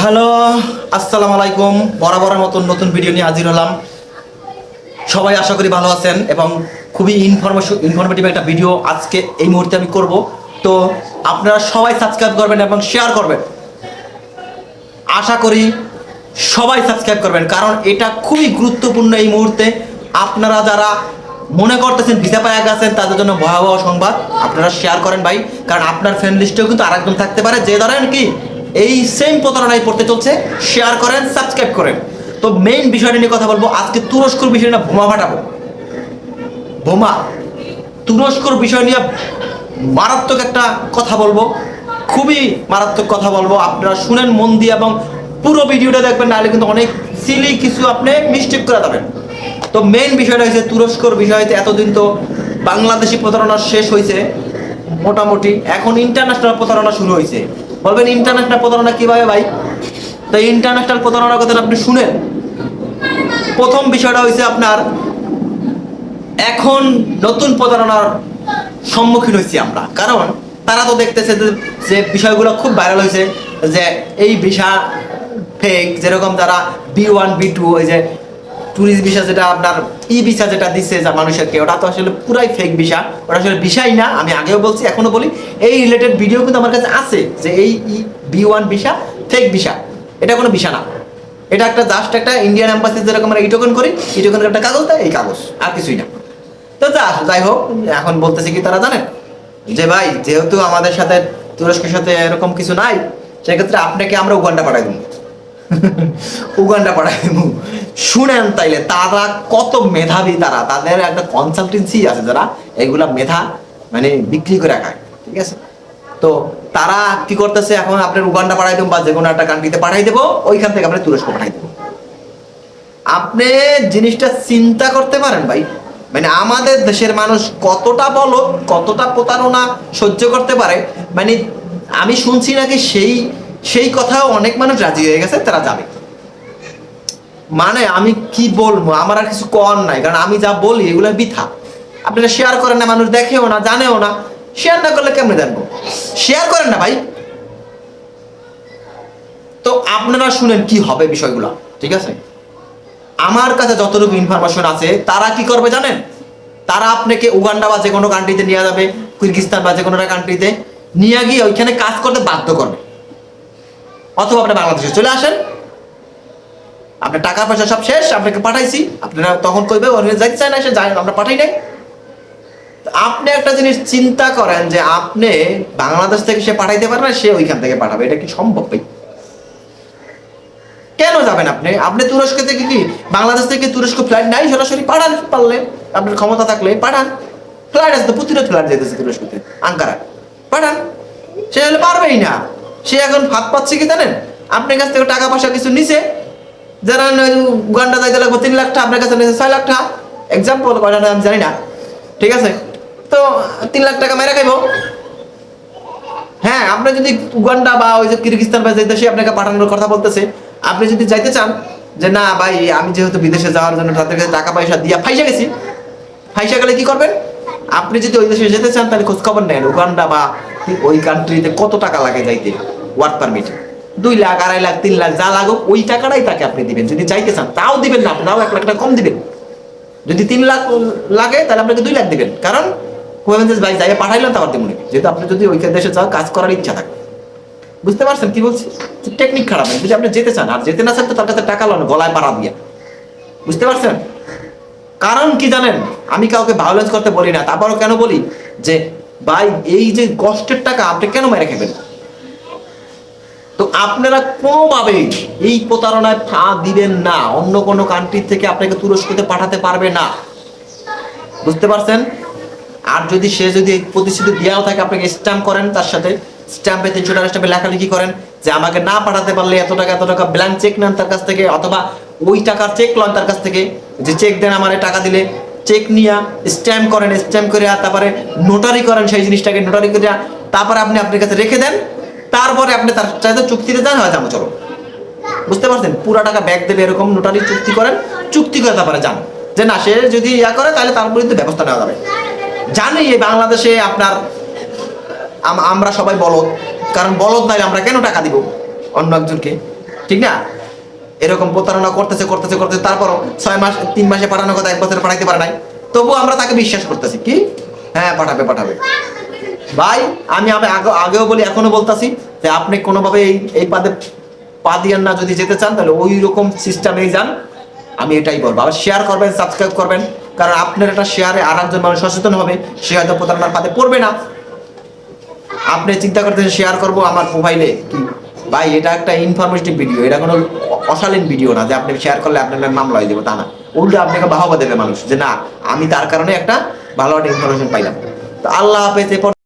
Hello, আসসালামু আলাইকুম। বরাবরের মতন নতুন ভিডিও নিয়ে হাজির হলাম। সবাই আশা করি ভালো আছেন এবং খুবই ইনফরমেশন ইনফরমেটিভ একটা ভিডিও আজকে এই মুহূর্তে আমি করব। তো আপনারা সবাই সাবস্ক্রাইব করবেন এবং শেয়ার করবেন। আশা করি সবাই সাবস্ক্রাইব করবেন, কারণ এটা খুবই গুরুত্বপূর্ণ এই মুহূর্তে। আপনারা যারা মনে করতেছেন ভিসা পায়া গেছেন, তাদের জন্য ভয়াবহ সংবাদ। আপনারা শেয়ার করেন ভাই, কারণ আপনার ফ্রেন্ড লিস্টেও কিন্তু আরেকজন থাকতে পারে। যে ধরেন কি এই সেম প্রতারণায় পড়তে চলছে। শেয়ার করেন সাবস্ক্রাইব করেন। তো মেইন বিষয়টা নিয়ে কথা বলব। আজকে তুরস্কর বিষয় নিয়ে বোমা ফাটাবো। বোমা। তুরস্কর বিষয় নিয়ে মারাত্মক একটা কথা বলব। খুবই মারাত্মক কথা বলব। আপনারা শুনেন মন দিয়ে এবং পুরো ভিডিওটা দেখবেন, নাহলে কিন্তু অনেক সিলি কিছু আপনি মিস্টেক করে যাবেন। তো মেইন বিষয়টা হয়েছে তুরস্কর বিষয়তে এতদিন তো বাংলাদেশি প্রতারণা শেষ হয়েছে মোটামুটি এখন ইন্টারন্যাশনাল প্রতারণা শুরু হয়েছে বলবেন ইন্টারন্যাশনাল প্রতারণা কীভাবে ভাই? তো ইন্টারন্যাশনাল প্রতারণার কথা আপনি শুনেন। প্রথম বিষয়টা হয়েছে আপনার, এখন নতুন প্রতারণার সম্মুখীন হয়েছি আমরা। কারণ তারা তো দেখতেছে যে- যে বিষয়গুলো খুব ভাইরাল হয়েছে যে এই ভিসা ফেক যেরকম তারা বি ওয়ান বি টু ওই যে ট্যুরিস্ট ভিসা যেটা আপনার ই ভিসা যেটা দিচ্ছে যা মানুষেরকে, ওটা তো আসলে পুরাই ফেক ভিসা ওটা আসলে ভিসাই না, আমি আগেও বলছি, এখনও বলি। এই রিলেটেড ভিডিও কিন্তু আমার কাছে আছে যে এই B one visa fake visa এটা কোনো ভিসা না। এটা একটা জাস্ট একটা ইন্ডিয়ান এম্বাসি যেরকম আমরা ইটোকন করি ইটোকনের একটা কাগজ দেয়, এই কাগজ, আর কিছুই না। তো যা, যাই হোক, এখন বলতেছে কি তারা জানেন? যে ভাই, যেহেতু আমাদের সাথে তুরস্কের সাথে এরকম কিছু নাই, সেক্ষেত্রে আপনাকে আমরা উগান্ডা পাঠাই দেবো। উগান্ডা দেবো শুনেন তাইলে, তারা কত মেধাবী তারা। তাদের একটা কনসালটেন্সি আছে যারা, এগুলা মেধা মানে বিক্রি করে খায়, ঠিক আছে? তো তারা কি করতেছে, এখন আপনার উগান্ডা পাঠাই দেবো বা যে কোনো একটা কান্ট্রিতে পাঠাই দেবো, ওইখান থেকে আমরা তুরস্ক পাঠাই দেবো। আপনি জিনিসটা চিন্তা করতে পারেন ভাই। মানে আমাদের দেশের মানুষ কতটা বলো কতটা প্রতারণা সহ্য করতে পারে মানে আমি শুনছি নাকি সেই সেই কথাও অনেক মানুষ রাজি হয়ে গেছে, তারা যাবে। মানে আমি কি বলব? আমার আর কিছু কর নাই, কারণ আমি যা বলি এগুলো বৃথা। আপনারা শেয়ার করেন না, মানুষ দেখেও না, জানেও না। শেয়ার না করলে কেমনে জানব? শেয়ার করেন না ভাই। তো আপনারা শুনেন কি হবে বিষয়গুলো, ঠিক আছে? আমার কাছে যতটুকু ইনফরমেশন আছে, তারা কি করবে জানেন? তারা আপনাকে উগান্ডা বা যে কোনো কান্ট্রিতে নিয়ে যাবে কিরগিস্তান বা যে কোনো কান্ট্রিতে নিয়ে গিয়ে ওইখানে কাজ করতে বাধ্য করবে। অথবা আপনি বাংলাদেশে চলে আসেন। আপনার টাকা পয়সা সব শেষ, আপনাকে পাঠাইছি। আপনারা তখন কইবে ওখানে যাইতে চায় না সে যায় আমরা পাঠাই নাই। আপনি একটা জিনিস চিন্তা করেন যে আপনি বাংলাদেশ থেকে সে পাঠাইতে পারে না, সে ওইখান থেকে পাঠাবে। এটা কি সম্ভব ভাই? কেন যাবেন আপনি? আপনি তুরস্ক থেকে কি, বাংলাদেশ থেকে তুরস্ক ফ্লাইট নাই? সরাসরি পাঠান পারলে। আপনার ক্ষমতা থাকলে পাঠান। ফ্লাইট আছে তো প্রতিটা ফ্লাইট যেতেছে তুরস্কতে আঙ্কারা পাঠান। সে হলে পারবেই না। সে এখন হাত পাচ্ছে কি জানেন? আপনার কাছ থেকে টাকা পয়সা কিছু নিছে, যারা উগান্ডা যাইতে লাগবে তিন লাখ টাকা, আপনার কাছে নিয়েছে ছয় লাখ টাকা। এক্সাম্পল কয়টা আমি জানি না। ঠিক আছে? তো তিন লাখ টাকা মেরে খাইব। হ্যাঁ আপনি যদি উগান্ডা বা ওই যে কিরগিস্তান বা যে দেশে আপনাকে পাঠানোর কথা বলতেছে, আপনি যদি যাইতে চান, যে না ভাই, আমি যেহেতু বিদেশে যাওয়ার জন্য তাদের কাছে টাকা পয়সা দিয়া ফাইসা গেছি, ফাইসা গেলে কি করবেন? আপনি যদি ওই দেশে যেতে চান, তাহলে খোঁজ খবর নেন, উগান্ডা বা ওই কান্ট্রিতে কত টাকা লাগে যাইতে? ওয়ার্ক পারমিট দুই লাখ, আড়াই লাখ, তিন লাখ, যা লাগুক, ওই টাকাটাই তাকে আপনি দিবেন। যদি চাইতে চান, তাও দিবেন না আপনি তাও এক লাখ টাকা কম দিবেন। যদি তিন লাখ লাগে, তাহলে আপনাকে দুই লাখ দিবেন। কারণ কইবেন ভাই যাই পাঠাইলাম তারপর দেবো যেহেতু আপনি যদি ওই দেশে যাও, কাজ করার ইচ্ছা থাকে। বুঝতে পারছেন কি বলছি? টেকনিক খারাপ না যদি আপনি যেতে চান, আর যেতে না চান তো তার কাছে টাকা লন, গলায় পাড়া দিয়া। বুঝতে পারছেন? কারণ কি জানেন? আমি কাউকে ভায়োলেন্স করতে বলি না। তারপরও কেন বলি? যে ভাই, এই যে কষ্টের টাকা আপনি কেন মেরে খাবেন তো আপনারা কোনোভাবেই এই প্রতারণায় ফা দিবেন না, অন্য কোনো কান্ট্রি থেকে আপনাকে তুরস্কতে পাঠাতে পারবে না। বুঝতে পারছেন? আর যদি সে যদি প্রতিশ্রুতি দেওয়াও থাকে, আপনাকে স্ট্যাম্প করেন তার সাথে। স্ট্যাম্পে তিনশো টাকা স্ট্যাম্পে লেখালেখি করেন যে আমাকে না পাঠাতে পারলে এত টাকা এত টাকা ব্ল্যাঙ্ক চেক নেন তার কাছ থেকে, অথবা ওই টাকার চেক লন তার কাছ থেকে, যে চেক দেন আমার টাকা দিলে। চেক নিয়া স্ট্যাম্প করেন স্ট্যাম্প করে তারপরে নোটারি করেন সেই জিনিসটাকে নোটারি করে তারপরে আপনি আপনার কাছে রেখে দেন, তারপরে আপনি তার সাথে চুক্তিতে যান, হয় যাব চলো বুঝতে পারছেন? পুরা টাকা ব্যাগ দেবে এরকম নোটারি চুক্তি করেন, চুক্তি করে তারপরে যান। যে না, সে যদি ইয়া করে, তাহলে তার বিরুদ্ধে ব্যবস্থা নেওয়া যাবে। জানি এই বাংলাদেশে আপনার, আম- আমরা সবাই বলদ, কারণ বলদ নাই আমরা কেন টাকা দিব অন্য একজনকে? ঠিক না? এরকম প্রতারণা করতেছে করতেছে করতেছে, তারপরও ছয় মাস, তিন মাসে পাঠানোর কথা এক বছরে পাঠাইতে পারে নাই। তবুও আমরা তাকে বিশ্বাস করতেছি। কি? হ্যাঁ পাঠাবে পাঠাবে। ভাই, আমি আমি আগে- আগেও বলি, এখনও বলতাছি যে আপনি কোনোভাবে এই এই পাদে পা দিয়ান না যদি যেতে চান, তাহলে ওই রকম সিস্টেমেই যান। আমি এটাই বলব। আবার শেয়ার করবেন সাবস্ক্রাইব করবেন। কারণ আপনার একটা শেয়ারে আর একজন মানুষ সচেতন হবে, সে হয়তো প্রতারণার পাতে পড়বে না। আপনি চিন্তা করতেছেন শেয়ার করব, আমার মোবাইলে কি ভাই, এটা একটা ইনফরমেটিভ ভিডিও এটা কোনো অশালীন ভিডিও না, যে আপনি শেয়ার করলে আপনার মামলা হয়ে যাবে, তা না। উল্টো আপনাকে বাহবা দেবে মানুষ, যে না, আমি তার কারণে একটা ভালো একটা ইনফরমেশন পাইলাম। তো আল্লাহ হাফেজ, এ পর্যন্ত